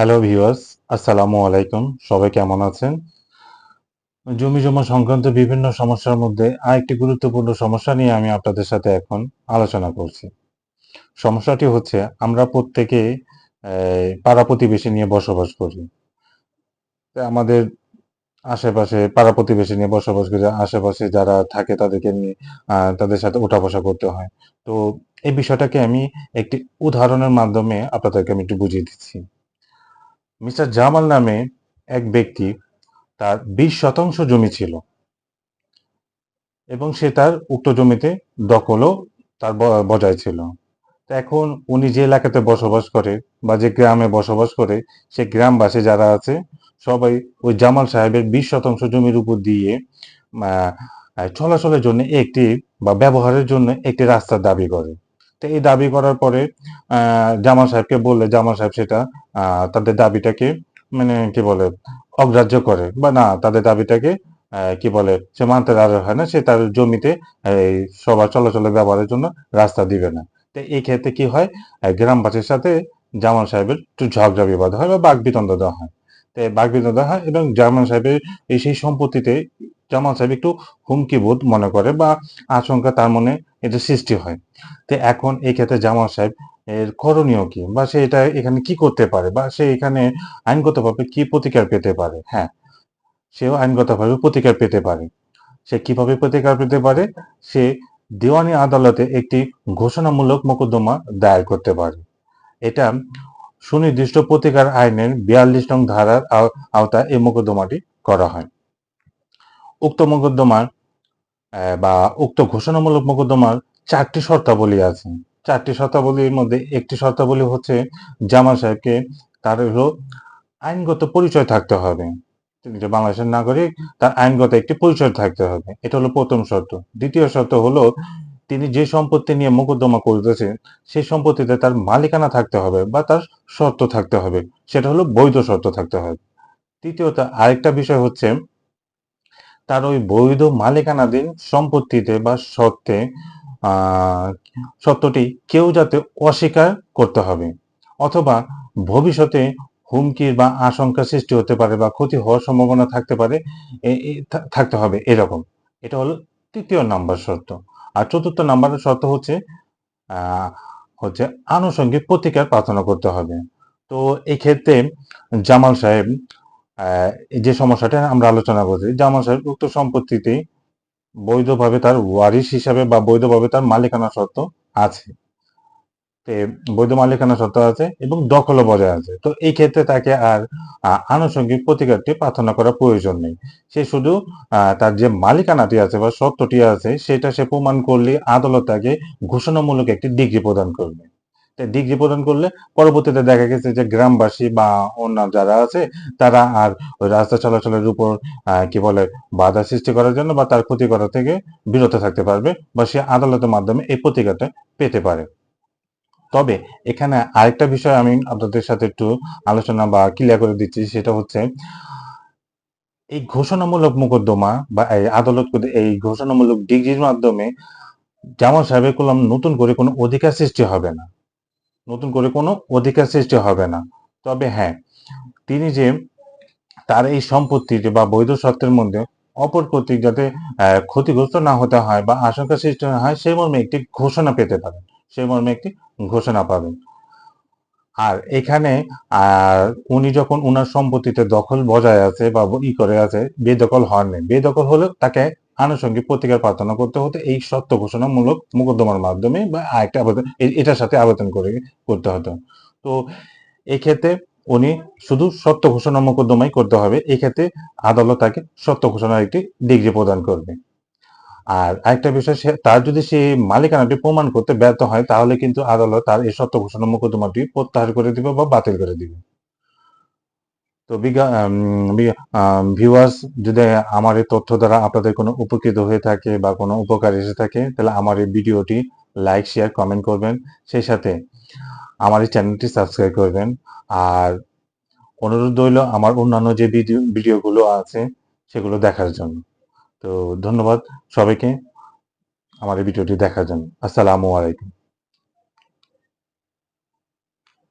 Hello viewers আসসালামু আলাইকুম সবাই কেমন আছেন? জমি জমা সংক্রান্ত বিভিন্ন সমস্যার মধ্যে আরেকটি গুরুত্বপূর্ণ সমস্যা নিয়ে আমি আপনাদের সাথে এখন আলোচনা করছি। সমস্যাটি হচ্ছে, আমরা প্রত্যেকে পাড়া প্রতিবেশী নিয়ে বসবাস করি। আমাদের আশেপাশে, পাড়া প্রতিবেশী নিয়ে বসবাস করি আশেপাশে যারা থাকে তাদেরকে নিয়ে তাদের সাথে ওঠা বসা করতে হয়। তো এই বিষয়টাকে আমি একটি উদাহরণের মাধ্যমে আপনাদেরকে আমি একটু বুঝিয়ে দিচ্ছি। মিস্টার জামাল নামে এক ব্যক্তি তার বিশ শতাংশ জমি ছিল এবং সে তার উক্ত জমিতে দখলও তার বজায় ছিল। এখন উনি যে এলাকাতে বসবাস করে বা যে গ্রামে বসবাস করে, সে গ্রামবাসী যারা আছে, সবাই ওই জামাল সাহেবের বিশ শতাংশ জমির উপর দিয়ে চলাচলের জন্য একটি বা ব্যবহারের জন্য একটি রাস্তার দাবি করে। তো এই দাবি করার পরে জামাল সাহেবকে বললে, জামাল সাহেব সেটা তাদের দাবিটাকে মানে কি বলে, অগ্রাহ্য করে। বা না, তাদের দাবিটাকে কি বলে, সে মানতে রাজি হয় না, সে তার জমিতে, এই সবার চলাচলের ব্যবহারের জন্য রাস্তা দিবে না। তো এই ক্ষেত্রে কি হয় গ্রামবাসীর সাথে জামান সাহেবের একটু ঝগড়া বিবাদ হয় বা বাঘ বিতন্ড দেওয়া হয়। বাক বিতন্ড হয় এবং জামাল সাহেবের এই সেই সম্পত্তিতে জামাল সাহেব একটু হুমকি বোধ মনে করে বা আশঙ্কা তার মনে এটা সৃষ্টি হয়। তো এখন এই ক্ষেত্রে জামাল সাহেব এর করণীয় কি? বা সে এটা এখানে কি করতে পারে? বা সে এখানে আইনগতভাবে কি প্রতিকার পেতে পারে? হ্যাঁ সেও আইনগতভাবে প্রতিকার পেতে পারে। সে কীভাবে প্রতিকার পেতে পারে? সে দেওয়ানি আদালতে একটি ঘোষণামূলক মোকদ্দমা দায়ের করতে পারে। এটা সুনির্দিষ্ট প্রতিকার আইনের বিয়াল্লিশ নং ধারার আও- আওতায় এই মোকদ্দমাটি করা হয়। উক্ত মোকদ্দমার বা উক্ত ঘোষণামূলক মোকদ্দমার চারটি শর্তাবলী আছে। চারটি শর্তাবলীর মধ্যে একটি শর্তাবলী হচ্ছে জামাল সাহেবকে তার হলো আইনগত পরিচয় থাকতে হবে। যে বাংলাদেশের নাগরিক, তার আইনগত একটি পরিচয় থাকতে হবে। এটা হলো প্রথম শর্ত। দ্বিতীয় শর্ত হলো তিনি যে সম্পত্তি নিয়ে মোকদ্দমা করতেছেন, সেই সম্পত্তিতে তার মালিকানা থাকতে হবে বা তার শর্ত থাকতে হবে। সেটা হলো বৈধ শর্ত থাকতে হবে। তৃতীয়ত আরেকটা বিষয় হচ্ছে তার ওই বৈধ মালিকানাধীন সম্পত্তিতে বা সত্ত্বে সত্যটি কেউ যাতে অস্বীকার করতে হবে অথবা ভবিষ্যতে হুমকির বা আশঙ্কা সৃষ্টি হতে পারে বা ক্ষতি হওয়ার সম্ভাবনা থাকতে পারে থাকতে হবে এরকম। এটা হলো তৃতীয় নাম্বার শর্ত। আর চতুর্থ নাম্বারের শর্ত হচ্ছে হচ্ছে আনুষঙ্গিক প্রতিকার প্রার্থনা করতে হবে। তো এই ক্ষেত্রে জামাল সাহেব যে সমস্যাটা আমরা আলোচনা করছি জামাল সাহেব উক্ত সম্পত্তিতে বৈধভাবে তার ওয়ারিশ হিসাবে বা বৈধভাবে তার মালিকানা শর্ত আছে। বৈধ মালিকানা সত্ত্ব আছে এবং দখলও বজায় আছে। তো এই ক্ষেত্রে তাকে আর আনুষঙ্গিক প্রতিকারটি প্রার্থনা করার প্রয়োজন নেই। সে শুধু তার যে মালিকানাটি আছে বা সত্যটি আছে, সেটা সে প্রমাণ করলে আদালত তাকে ঘোষণামূলক একটি ডিগ্রি প্রদান করবে। ডিগ্রি প্রদান করলে পরবর্তীতে দেখা গেছে যে গ্রামবাসী বা অন্য যারা আছে, তারা আর ওই রাস্তা চলাচলের উপর কি বলে, বাধা সৃষ্টি করার জন্য বা তার ক্ষতি করা থেকে বিরত থাকতে পারবে বা সে আদালতের মাধ্যমে এই প্রতিকারটা পেতে পারে। তবে এখানে আরেকটা বিষয় আমি আপনাদের সাথে একটু আলোচনা বা ক্লিয়ার করে দিচ্ছি, সেটা হচ্ছে, এই ঘোষণামূলক মোকদ্দমা বা এই আদালত এই ঘোষণামূলক ডিগ্রির মাধ্যমে জামাল সাহেবের কলম নতুন করে কোনো অধিকার সৃষ্টি হবে না। নতুন করে কোনো অধিকার সৃষ্টি হবে না। তবে হ্যাঁ তিনি যে তার এই সম্পত্তিটি বা বৈধ সত্ত্বের মধ্যে অপর কর্তৃক যাতে ক্ষতিগ্রস্ত না হতে হয় বা আশঙ্কা সৃষ্টি না হয়, সেই মর্মে একটি ঘোষণা পেতে পারেন। সেই মর্মে একটি ঘোষণা পাবেন। আর এখানে, আর উনি যখন উনার সম্পত্তিতে দখল বজায় আছে বা ই করে আছে, বেদখল হননি। বেদখল হলে তাকে আনুষঙ্গিক প্রতিকার প্রার্থনা করতে হতো এই সত্য ঘোষণামূলক মোকদ্দমার মাধ্যমে বা আরেকটা আবেদন এটার সাথে আবেদন করে, করতে হতো। তো এক্ষেত্রে উনি শুধু সত্য ঘোষণা মোকদ্দমাই করতে হবে, এক্ষেত্রে আদালত তাকে সত্য ঘোষণার একটি ডিগ্রি প্রদান করবে। আর আরেকটা বিষয় তার যদি সে মালিকানাটি প্রমাণ করতে ব্যর্থ হয়, তাহলে কিন্তু আদালত তার এই সত্য ঘোষণা মোকদ্দমাটি প্রত্যাহার করে দিবে বা বাতিল করে দিবে। তো ভিউয়ার্স যদি আমার এই তথ্য দ্বারা আপনাদের কোনো উপকৃত হয়ে থাকে বা কোনো উপকার এসে থাকে, তাহলে আমার এই ভিডিওটি লাইক শেয়ার কমেন্ট করবেন। সেই সাথে আমার এই চ্যানেলটি সাবস্ক্রাইব করবেন। আর অনুরোধ রইল আমার অন্যান্য যে ভিডিও, ভিডিওগুলো আছে সেগুলো দেখার জন্য। তো ধন্যবাদ সবাইকে আমার এই ভিডিওটি দেখার জন্য। আসসালামু আলাইকুম।